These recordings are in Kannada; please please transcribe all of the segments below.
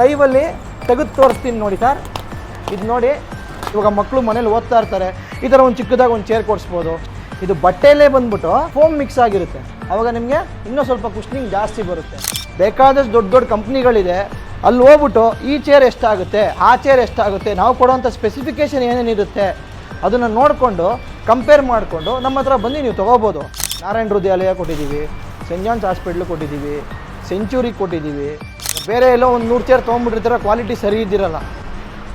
ಲೈವಲ್ಲಿ ತೆಗೆದು ತೋರಿಸ್ತೀನಿ ನೋಡಿ ಸರ್ ಇದು ನೋಡಿ, ಇವಾಗ ಮಕ್ಕಳು ಮನೇಲಿ ಓದ್ತಾ ಇರ್ತಾರೆ. ಈ ಥರ ಒಂದು ಚಿಕ್ಕದಾಗ ಒಂದು ಚೇರ್ ಕೊಡಿಸ್ಬೋದು. ಇದು ಬಟ್ಟೆಯಲ್ಲೇ ಬಂದ್ಬಿಟ್ಟು ಫೋಮ್ ಮಿಕ್ಸ್ ಆಗಿರುತ್ತೆ. ಆವಾಗ ನಿಮಗೆ ಇನ್ನೂ ಸ್ವಲ್ಪ ಕುಷ್ನಿಂಗ್ ಜಾಸ್ತಿ ಬರುತ್ತೆ. ಬೇಕಾದಷ್ಟು ದೊಡ್ಡ ದೊಡ್ಡ ಕಂಪ್ನಿಗಳಿದೆ ಅಲ್ಲಿ ಹೋಗ್ಬಿಟ್ಟು ಈ ಚೇರ್ ಎಷ್ಟಾಗುತ್ತೆ, ಆ ಚೇರ್ ಎಷ್ಟಾಗುತ್ತೆ, ನಾವು ಕೊಡೋವಂಥ ಸ್ಪೆಸಿಫಿಕೇಷನ್ ಏನೇನಿರುತ್ತೆ ಅದನ್ನು ನೋಡಿಕೊಂಡು ಕಂಪೇರ್ ಮಾಡಿಕೊಂಡು ನಮ್ಮ ಹತ್ರ ಬಂದು ನೀವು ತೊಗೋಬೋದು. ನಾರಾಯಣ ಹೃದಯಾಲಯ ಕೊಟ್ಟಿದ್ದೀವಿ ಸೆಂಟ್ ಜಾನ್ಸ್ ಹಾಸ್ಪಿಟ್ಲು ಕೊಟ್ಟಿದ್ದೀವಿ ಸೆಂಚುರಿ ಕೊಟ್ಟಿದ್ದೀವಿ. ಬೇರೆ ಎಲ್ಲೋ ಒಂದು ನೂರು ಚೇರ್ ತೊಗೊಂಡ್ಬಿಟ್ಟಿರ್ತಾರೆ ಕ್ವಾಲಿಟಿ ಸರಿ ಇದ್ದಿರಲ್ಲ.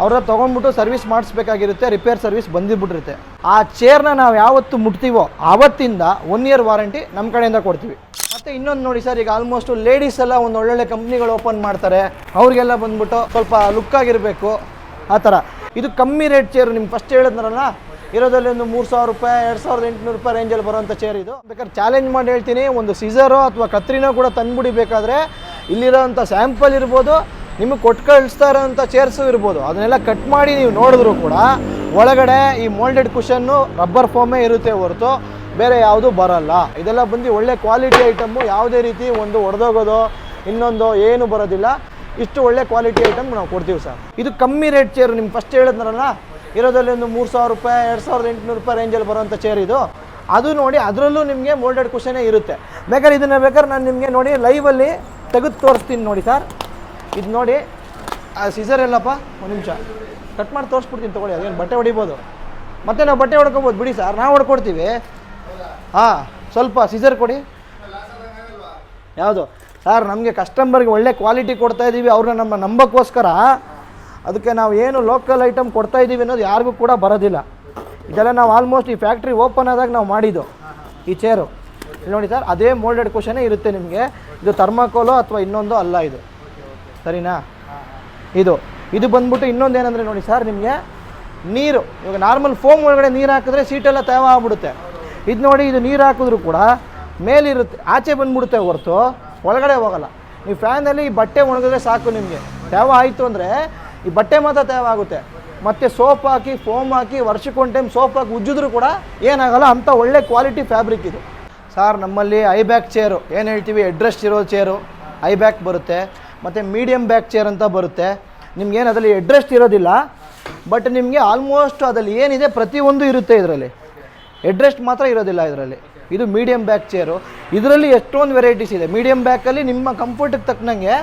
ಅವ್ರ ತೊಗೊಂಡ್ಬಿಟ್ಟು ಸರ್ವಿಸ್ ಮಾಡಿಸ್ಬೇಕಾಗಿರುತ್ತೆ ರಿಪೇರ್ ಸರ್ವಿಸ್ ಬಂದಿಬಿಟ್ಟಿರುತ್ತೆ ಆ ಚೇರ್ನ ನಾವು ಯಾವತ್ತು ಮುಟ್ತೀವೋ ಆವತ್ತಿಂದ ಒನ್ ಇಯರ್ ವಾರಂಟಿ ನಮ್ಮ ಕಡೆಯಿಂದ ಕೊಡ್ತೀವಿ. ಮತ್ತು ಇನ್ನೊಂದು ನೋಡಿ ಸರ್ ಈಗ ಆಲ್ಮೋಸ್ಟ್ ಲೇಡೀಸ್ ಎಲ್ಲ ಒಂದು ಒಳ್ಳೊಳ್ಳೆ ಕಂಪ್ನಿಗಳು ಓಪನ್ ಮಾಡ್ತಾರೆ. ಅವ್ರಿಗೆಲ್ಲ ಬಂದ್ಬಿಟ್ಟು ಸ್ವಲ್ಪ ಲುಕ್ ಆಗಿರಬೇಕು, ಆ ಥರ. ಇದು ಕಮ್ಮಿ ರೇಟ್ ಚೇರು ನಿಮ್ಗೆ ಫಸ್ಟ್ ಹೇಳಿದ್ರಲ್ಲ ಇರೋದಲ್ಲಿ ಒಂದು ಮೂರು ಸಾವಿರ ರೂಪಾಯಿ, ಎರಡು ಸಾವಿರದ ಎಂಟುನೂರು ರೂಪಾಯಿ ರೇಂಜಲ್ಲಿ ಬರೋಂಥ ಚೇರ್ ಇದು. ಬೇಕಾದ್ರೆ ಚಾಲೆಂಜ್ ಮಾಡಿ ಹೇಳ್ತೀನಿ, ಒಂದು ಸೀಸರೋ ಅಥವಾ ಕತ್ರಿನೋ ಕೂಡ ತಂದ್ಬಿಡಿ ಬೇಕಾದರೆ ಇಲ್ಲಿರೋಂಥ ಸ್ಯಾಂಪಲ್ ಇರ್ಬೋದು, ನಿಮಗೆ ಕೊಟ್ಟು ಕಳಿಸ್ತಾ ಇರೋಂಥ ಚೇರ್ಸು ಇರ್ಬೋದು. ಅದನ್ನೆಲ್ಲ ಕಟ್ ಮಾಡಿ ನೀವು ನೋಡಿದ್ರು ಕೂಡ ಒಳಗಡೆ ಈ ಮೋಲ್ಡೆಡ್ ಕುಷನ್ನು ರಬ್ಬರ್ ಫೋಮೇ ಇರುತ್ತೆ ಹೊರತು ಬೇರೆ ಯಾವುದೂ ಬರಲ್ಲ. ಇದೆಲ್ಲ ಬಂದು ಒಳ್ಳೆ ಕ್ವಾಲಿಟಿ ಐಟಮ್ಮು ಯಾವುದೇ ರೀತಿ ಒಂದು ಒಡೆದೋಗೋದು, ಇನ್ನೊಂದು ಏನು ಬರೋದಿಲ್ಲ. ಇಷ್ಟು ಒಳ್ಳೆ ಕ್ವಾಲಿಟಿ ಐಟಮ್ ನಾವು ಕೊಡ್ತೀವಿ ಸರ್. ಇದು ಕಮ್ಮಿ ರೇಟ್ ಚೇರ್ ನಿಮ್ಗೆ ಫಸ್ಟ್ ಹೇಳಿದ್ನಲ್ಲ, ಇರೋದ್ರಲ್ಲಿ ಒಂದು ಮೂರು ಸಾವಿರ ರೂಪಾಯಿ, ಎರಡು ಸಾವಿರದ ಎಂಟುನೂರು ರೂಪಾಯಿ ರೇಂಜಲ್ಲಿ ಬರೋಂಥ ಚೇರ್ ಇದು. ಅದು ನೋಡಿ ಅದರಲ್ಲೂ ನಿಮಗೆ ಮೋಲ್ಡೆಡ್ ಕುಷನೇ ಇರುತ್ತೆ. ಬೇಕಾದ್ರೆ ಇದನ್ನು ಬೇಕಾದ್ರೆ ನಾನು ನಿಮಗೆ ನೋಡಿ ಲೈವಲ್ಲಿ ತೆಗೆದು ತೋರಿಸ್ತೀನಿ ನೋಡಿ ಸರ್. ಇದು ನೋಡಿ, ಆ ಸೀಸರ್ ಎಲ್ಲಪ್ಪ, ಒಂದು ನಿಮಿಷ. ಕಟ್ ಮಾಡಿ ತೋರಿಸ್ಬಿಡ್ತೀನಿ ತೊಗೊಳ್ಳಿ, ಅದೇನು ಬಟ್ಟೆ ಹೊಡಿಬೋದು. ಮತ್ತೆ ನಾವು ಬಟ್ಟೆ ಹೊಡ್ಕೊಬೋದು, ಬಿಡಿ ಸರ್. ನಾವು ಹೊಡ್ಕೊಡ್ತೀವಿ. ಹಾಂ, ಸ್ವಲ್ಪ ಸೀಸರ್ ಕೊಡಿ. ಯಾವುದು? ಸರ್, ನಮಗೆ ಕಸ್ಟಮರ್ಗೆ ಒಳ್ಳೆ ಕ್ವಾಲಿಟಿ ಕೊಡ್ತಾ ಇದ್ದೀವಿ ಅವ್ರನ್ನ ನಮ್ಮ ನಂಬಕ್ಕೋಸ್ಕರ ಅದಕ್ಕೆ ನಾವು ಏನು ಲೋಕಲ್ ಐಟಮ್ ಕೊಡ್ತಾ ಇದ್ದೀವಿ ಅನ್ನೋದು ಯಾರಿಗೂ ಕೂಡ ಬರೋದಿಲ್ಲ. ಇದೆಲ್ಲ ನಾವು ಆಲ್ಮೋಸ್ಟ್ ಈ ಫ್ಯಾಕ್ಟ್ರಿ ಓಪನ್ ಆದಾಗ ನಾವು ಮಾಡಿದ್ದು, ಈ ಚೇರು ಇಲ್ಲಿ ನೋಡಿ ಸರ್, ಅದೇ ಮೋಲ್ಡೆಡ್ ಕ್ವಶನೇ ಇರುತ್ತೆ ನಿಮಗೆ. ಇದು ಥರ್ಮಾಕೋಲು ಅಥವಾ ಇನ್ನೊಂದು ಅಲ್ಲ ಇದು. ಸರಿನಾ? ಇದು. ಇದು ಬಂದ್ಬಿಟ್ಟು ಇನ್ನೊಂದು ಏನಂದರೆ ನೋಡಿ ಸರ್, ನಿಮಗೆ ನೀರು. ಇವಾಗ ನಾರ್ಮಲ್ ಫೋಮ್ ಒಳಗಡೆ ನೀರು ಹಾಕಿದ್ರೆ ಸೀಟೆಲ್ಲ ತೇವ ಆಗ್ಬಿಡುತ್ತೆ. ಇದು ನೋಡಿ, ಇದು ನೀರು ಹಾಕಿದ್ರು ಕೂಡ ಮೇಲಿರುತ್ತೆ, ಆಚೆ ಬಂದ್ಬಿಡುತ್ತೆ ಹೊರತು, ಒಳಗಡೆ ಹೋಗಲ್ಲ. ನೀವು ಫ್ಯಾನಲ್ಲಿ ಈ ಬಟ್ಟೆ ಒಣಗಿದ್ರೆ ಸಾಕು ನಿಮಗೆ. ತೇವ ಆಯಿತು ಅಂದರೆ, ಈ ಬಟ್ಟೆ ಮಾತ್ರ ತೇವ ಆಗುತ್ತೆ. ಮತ್ತು ಸೋಪ್ ಹಾಕಿ ಫೋಮ್ ಹಾಕಿ, ವರ್ಷಕ್ಕೊಂದು ಟೈಮ್ ಸೋಪ್ ಹಾಕಿ ಉಜ್ಜಿದ್ರು ಕೂಡ ಏನಾಗಲ್ಲ ಅಂಥ ಒಳ್ಳೆ ಕ್ವಾಲಿಟಿ ಫ್ಯಾಬ್ರಿಕ್ ಇದು. ಸಾರ್ ನಮ್ಮಲ್ಲಿ ಐ ಬ್ಯಾಕ್ ಚೇರು ಏನು ಹೇಳ್ತೀವಿ? ಎಡ್ರೆಸ್ಟ್ ಇರೋ ಚೇರು ಐ ಬ್ಯಾಕ್ ಬರುತ್ತೆ. ಮತ್ತು ಮೀಡಿಯಮ್ ಬ್ಯಾಕ್ ಚೇರ್ ಅಂತ ಬರುತ್ತೆ. ನಿಮ್ಗೇನು ಅದರಲ್ಲಿ ಎಡ್ರೆಸ್ಟ್ ಇರೋದಿಲ್ಲ. ಬಟ್ ನಿಮಗೆ ಆಲ್ಮೋಸ್ಟ್ ಅದರಲ್ಲಿ ಏನಿದೆ? ಪ್ರತಿಯೊಂದು ಇರುತ್ತೆ ಇದರಲ್ಲಿ. ಎಡ್ರೆಸ್ಟ್ ಮಾತ್ರ ಇರೋದಿಲ್ಲ ಇದರಲ್ಲಿ. ಇದು ಮೀಡಿಯಮ್ ಬ್ಯಾಕ್ ಚೇರು ಇದರಲ್ಲಿ ಎಷ್ಟೊಂದು ವೆರೈಟೀಸ್ ಇದೆ. ಮೀಡಿಯಮ್ ಬ್ಯಾಕಲ್ಲಿ ನಿಮ್ಮ ಕಂಫರ್ಟಿಗೆ ತಕ್ಕನಂಗೆ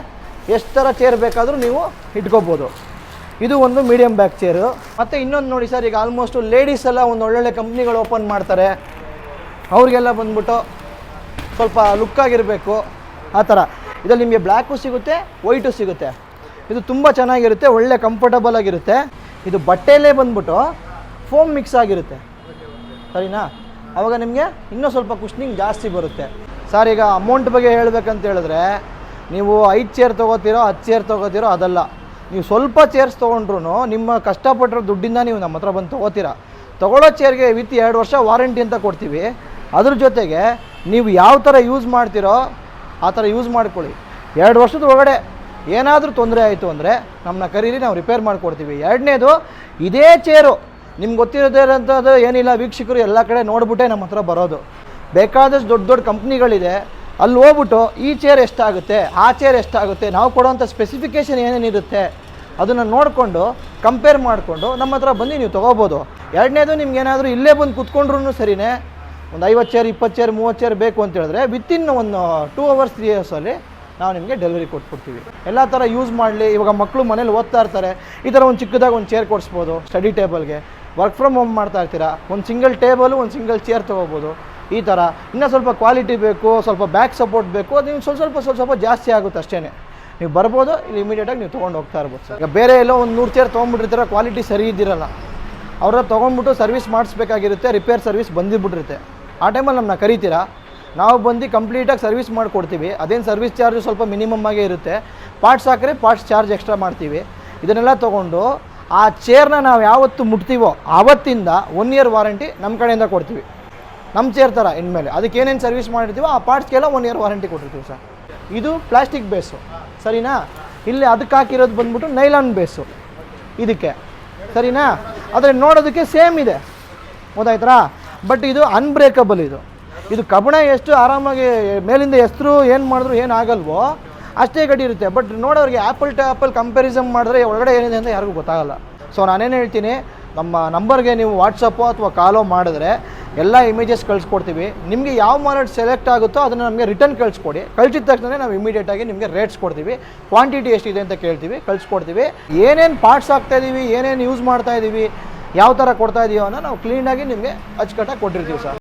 ಎಷ್ಟು ಥರ ಚೇರ್ ಬೇಕಾದರೂ ನೀವು ಇಟ್ಕೋಬೋದು. ಇದು ಒಂದು ಮೀಡಿಯಮ್ ಬ್ಯಾಕ್ ಚೇರು ಮತ್ತು ಇನ್ನೊಂದು ನೋಡಿ ಸರ್ ಈಗ ಆಲ್ಮೋಸ್ಟು ಲೇಡೀಸ್ ಎಲ್ಲ ಒಂದು ಒಳ್ಳೊಳ್ಳೆ ಕಂಪ್ನಿಗಳು ಓಪನ್ ಮಾಡ್ತಾರೆ. ಅವ್ರಿಗೆಲ್ಲ ಬಂದ್ಬಿಟ್ಟು ಸ್ವಲ್ಪ ಲುಕ್ ಆಗಿರಬೇಕು, ಆ ಥರ. ಇದರಲ್ಲಿ ನಿಮಗೆ ಬ್ಲ್ಯಾಕು ಸಿಗುತ್ತೆ, ವೈಟು ಸಿಗುತ್ತೆ. ಇದು ತುಂಬ ಚೆನ್ನಾಗಿರುತ್ತೆ, ಒಳ್ಳೆ ಕಂಫರ್ಟಬಲ್ ಆಗಿರುತ್ತೆ. ಇದು ಬಟ್ಟೆಯಲ್ಲೇ ಬಂದ್ಬಿಟ್ಟು ಫೋಮ್ ಮಿಕ್ಸ್ ಆಗಿರುತ್ತೆ. ಸರಿನಾ? ಆವಾಗ ನಿಮಗೆ ಇನ್ನೂ ಸ್ವಲ್ಪ ಕುಷ್ನಿಂಗ್ ಜಾಸ್ತಿ ಬರುತ್ತೆ. ಸರ್ ಈಗ ಅಮೌಂಟ್ ಬಗ್ಗೆ ಹೇಳಬೇಕಂತ ಹೇಳಿದ್ರೆ, ನೀವು ಐದು ಚೇರ್ ತೊಗೋತೀರೋ, ಹತ್ತು ಚೇರ್ ತೊಗೋತೀರೋ, ಅದಲ್ಲ. ನೀವು ಸ್ವಲ್ಪ ಚೇರ್ಸ್ ತೊಗೊಂಡ್ರು ನಿಮ್ಮ ಕಷ್ಟಪಟ್ಟಿರೋ ದುಡ್ಡಿಂದ ನೀವು ನಮ್ಮ ಹತ್ರ ಬಂದು ತೊಗೋತೀರಾ. ತೊಗೊಳ್ಳೋ ಚೇರ್ಗೆ ವಿತ್ ಎರಡು ವರ್ಷ ವಾರಂಟಿ ಅಂತ ಕೊಡ್ತೀವಿ. ಅದ್ರ ಜೊತೆಗೆ ನೀವು ಯಾವ ಥರ ಯೂಸ್ ಮಾಡ್ತೀರೋ ಆ ಥರ ಯೂಸ್ ಮಾಡ್ಕೊಳ್ಳಿ. ಎರಡು ವರ್ಷದ ಒಳಗಡೆ ಏನಾದರೂ ತೊಂದರೆ ಆಯಿತು ಅಂದರೆ ನಮ್ಮನ್ನ ಕರೀರಿ, ನಾವು ರಿಪೇರ್ ಮಾಡಿಕೊಡ್ತೀವಿ. ಎರಡನೇದು, ಇದೇ ಚೇರು ನಿಮ್ಗೆ ಗೊತ್ತಿರೋದೇ ಇರೋಂಥದ್ದು ಏನಿಲ್ಲ, ವೀಕ್ಷಕರು ಎಲ್ಲ ಕಡೆ ನೋಡ್ಬಿಟ್ಟೆ ನಮ್ಮ ಹತ್ರ ಬರೋದು. ಬೇಕಾದಷ್ಟು ದೊಡ್ಡ ದೊಡ್ಡ ಕಂಪ್ನಿಗಳಿದೆ, ಅಲ್ಲಿ ಹೋಗ್ಬಿಟ್ಟು ಈ ಚೇರ್ ಎಷ್ಟಾಗುತ್ತೆ, ಆ ಚೇರ್ ಎಷ್ಟಾಗುತ್ತೆ, ನಾವು ಕೊಡೋವಂಥ ಸ್ಪೆಸಿಫಿಕೇಷನ್ ಏನೇನಿರುತ್ತೆ ಅದನ್ನು ನೋಡಿಕೊಂಡು ಕಂಪೇರ್ ಮಾಡಿಕೊಂಡು ನಮ್ಮ ಹತ್ರ ಬಂದು ನೀವು ತೊಗೋಬೋದು. ಎರಡನೇದು ನಿಮ್ಗೆ ಏನಾದರೂ ಇಲ್ಲೇ ಬಂದು ಕುತ್ಕೊಂಡ್ರು ಸರಿನೇ ಒಂದು ಐವತ್ತು ಚೇರ್ ಇಪ್ಪತ್ತು ಚೇರ್ ಮೂವತ್ತು ಚೇರ್ ಬೇಕು ಅಂತ ಹೇಳಿದ್ರೆ ವಿತಿನ್ ಒಂದು ಟೂ ಅವರ್ಸ್ ತ್ರೀ ಅವರ್ಸಲ್ಲಿ ನಾವು ನಿಮಗೆ ಡೆಲಿವರಿ ಕೊಟ್ಬಿಡ್ತೀವಿ. ಎಲ್ಲ ಥರ ಯೂಸ್ ಮಾಡಲಿ. ಇವಾಗ ಮಕ್ಕಳು ಮನೇಲಿ ಓದ್ತಾ ಇರ್ತಾರೆ. ಈ ಥರ ಒಂದು ಚಿಕ್ಕದಾಗ ಒಂದು ಚೇರ್ ಕೊಡಿಸ್ಬೋದು ಸ್ಟಡಿ ಟೇಬಲ್ಗೆ ವರ್ಕ್ ಫ್ರಮ್ ಹೋಮ್ ಮಾಡ್ತಾ ಇರ್ತೀರಾ? ಒಂದು ಸಿಂಗಲ್ ಟೇಬಲು ಒಂದು ಸಿಂಗಲ್ ಚೇರ್ ತೊಗೋಬೋದು. ಈ ಥರ ಇನ್ನೂ ಸ್ವಲ್ಪ ಕ್ವಾಲಿಟಿ ಬೇಕು, ಸ್ವಲ್ಪ ಬ್ಯಾಕ್ ಸಪೋರ್ಟ್ ಬೇಕು, ಅದು ನೀವು ಸ್ವಲ್ಪ ಸ್ವಲ್ಪ ಸ್ವಲ್ಪ ಸ್ವಲ್ಪ ಜಾಸ್ತಿ ಆಗುತ್ತೆ ಅಷ್ಟೇ ನೀವು ಬರ್ಬೋದು, ಇಲ್ಲಿ ಇಮಿಡಿಯೇಟಾಗಿ ನೀವು ತೊಗೊಂಡು ಹೋಗ್ತಾ ಇರ್ಬೋದು ಸರ್. ಈಗ ಬೇರೆ ಎಲ್ಲೋ ಒಂದು ನೂರು ಚೇರ್ ತೊಗೊಂಡ್ಬಿಟ್ಟಿರ್ತೀರ ಕ್ವಾಲಿಟಿ ಸರಿ ಇದ್ದಿರಲ್ಲ. ಅವ್ರ ತೊಗೊಂಡ್ಬಿಟ್ಟು ಸರ್ವಿಸ್ ಮಾಡಿಸ್ಬೇಕಾಗಿರುತ್ತೆ ರಿಪೇರ್ ಸರ್ವಿಸ್ ಬಂದಿಬಿಟ್ಟಿರುತ್ತೆ. ಆ ಟೈಮಲ್ಲಿ ನಮ್ಮನ್ನ ಕರಿತೀರಾ? ನಾವು ಬಂದು ಕಂಪ್ಲೀಟಾಗಿ ಸರ್ವಿಸ್ ಮಾಡಿಕೊಡ್ತೀವಿ, ಅದೇನು ಸರ್ವಿಸ್ ಚಾರ್ಜು ಸ್ವಲ್ಪ ಮಿನಿಮಮ್ ಆಗೇ ಇರುತ್ತೆ. ಪಾರ್ಟ್ಸ್ ಹಾಕಿದ್ರೆ ಪಾರ್ಟ್ಸ್ ಚಾರ್ಜ್ ಎಕ್ಸ್ಟ್ರಾ ಮಾಡ್ತೀವಿ. ಇದನ್ನೆಲ್ಲ ತೊಗೊಂಡು ಆ ಚೇರ್ನ ನಾವು ಯಾವತ್ತು ಮುಟ್ತೀವೋ ಆವತ್ತಿಂದ ಒನ್ ಇಯರ್ ವಾರಂಟಿ ನಮ್ಮ ಕಡೆಯಿಂದ ಕೊಡ್ತೀವಿ. ನಮ್ಮ ಚೇರ್ ಥರ ಇನ್ಮೇಲೆ. ಅದಕ್ಕೆ ಏನೇನು ಸರ್ವಿಸ್ ಮಾಡಿರ್ತೀವೋ ಆ ಪಾರ್ಟ್ಸ್ಗೆಲ್ಲ ಒನ್ ಇಯರ್ ವಾರಂಟಿ ಕೊಟ್ಟಿರ್ತೀವಿ ಸರ್. ಇದು ಪ್ಲಾಸ್ಟಿಕ್ ಬೇಸು ಸರಿನಾ? ಇಲ್ಲಿ ಅದಕ್ಕೆ ಹಾಕಿರೋದು ಬಂದ್ಬಿಟ್ಟು ನೈಲಾನ್ ಬೇಸು ಇದಕ್ಕೆ. ಸರಿನಾ? ಆದರೆ ನೋಡೋದಕ್ಕೆ ಸೇಮ್ ಇದೆ. ಗೊತ್ತಾಯ್ತಾ ಬಟ್ ಇದು ಅನ್ಬ್ರೇಕಬಲ್ ಇದು. ಇದು ಕಬ್ಬಣ ಎಷ್ಟು ಆರಾಮಾಗಿ ಮೇಲಿಂದ ಹೆಸರು ಏನು ಮಾಡಿದ್ರು ಏನು ಆಗಲ್ವೋ ಅಷ್ಟೇ ಗಡಿ ಇರುತ್ತೆ. ಬಟ್ ನೋಡೋರಿಗೆ ಆ್ಯಪಲ್ ಟು ಆ್ಯಪಲ್ ಕಂಪ್ಯಾರಿಸನ್ ಮಾಡಿದ್ರೆ ಒಳಗಡೆ ಏನಿದೆ ಅಂತ ಯಾರಿಗೂ ಗೊತ್ತಾಗಲ್ಲ. ಸೊ ನಾನೇನು ಹೇಳ್ತೀನಿ, ನಮ್ಮ ನಂಬರ್ಗೆ ನೀವು ವಾಟ್ಸಪ್ಪು ಅಥವಾ ಕಾಲೋ ಮಾಡಿದ್ರೆ ಎಲ್ಲ ಇಮೇಜಸ್ ಕಳಿಸ್ಕೊಡ್ತೀವಿ. ನಿಮಗೆ ಯಾವ ಮಾಡೆಲ್ ಸೆಲೆಕ್ಟ್ ಆಗುತ್ತೋ ಅದನ್ನು ನಮಗೆ ರಿಟರ್ನ್ ಕಳಿಸ್ಕೊಡಿ. ಕಳಿಸಿದ ತಕ್ಷಣ ನಾವು ಇಮಿಡಿಯೇಟಾಗಿ ನಿಮಗೆ ರೇಟ್ಸ್ ಕೊಡ್ತೀವಿ. ಕ್ವಾಂಟಿಟಿ ಎಷ್ಟಿದೆ ಅಂತ ಕೇಳ್ತೀವಿ, ಕಳಿಸ್ಕೊಡ್ತೀವಿ. ಏನೇನು ಪಾರ್ಟ್ಸ್ ಹಾಕ್ತಾ ಇದ್ದೀವಿ ಏನೇನು ಯೂಸ್ ಮಾಡ್ತಾ ಇದ್ದೀವಿ ಯಾವ ಥರ ಕೊಡ್ತಾ ಇದೀವೋ ಅನ್ನೋ ನಾವು ಕ್ಲೀನಾಗಿ ನಿಮಗೆ ಅಚ್ಚುಕಟ್ಟಾಗಿ ಕೊಟ್ಟಿರ್ತೀವಿ ಸರ್.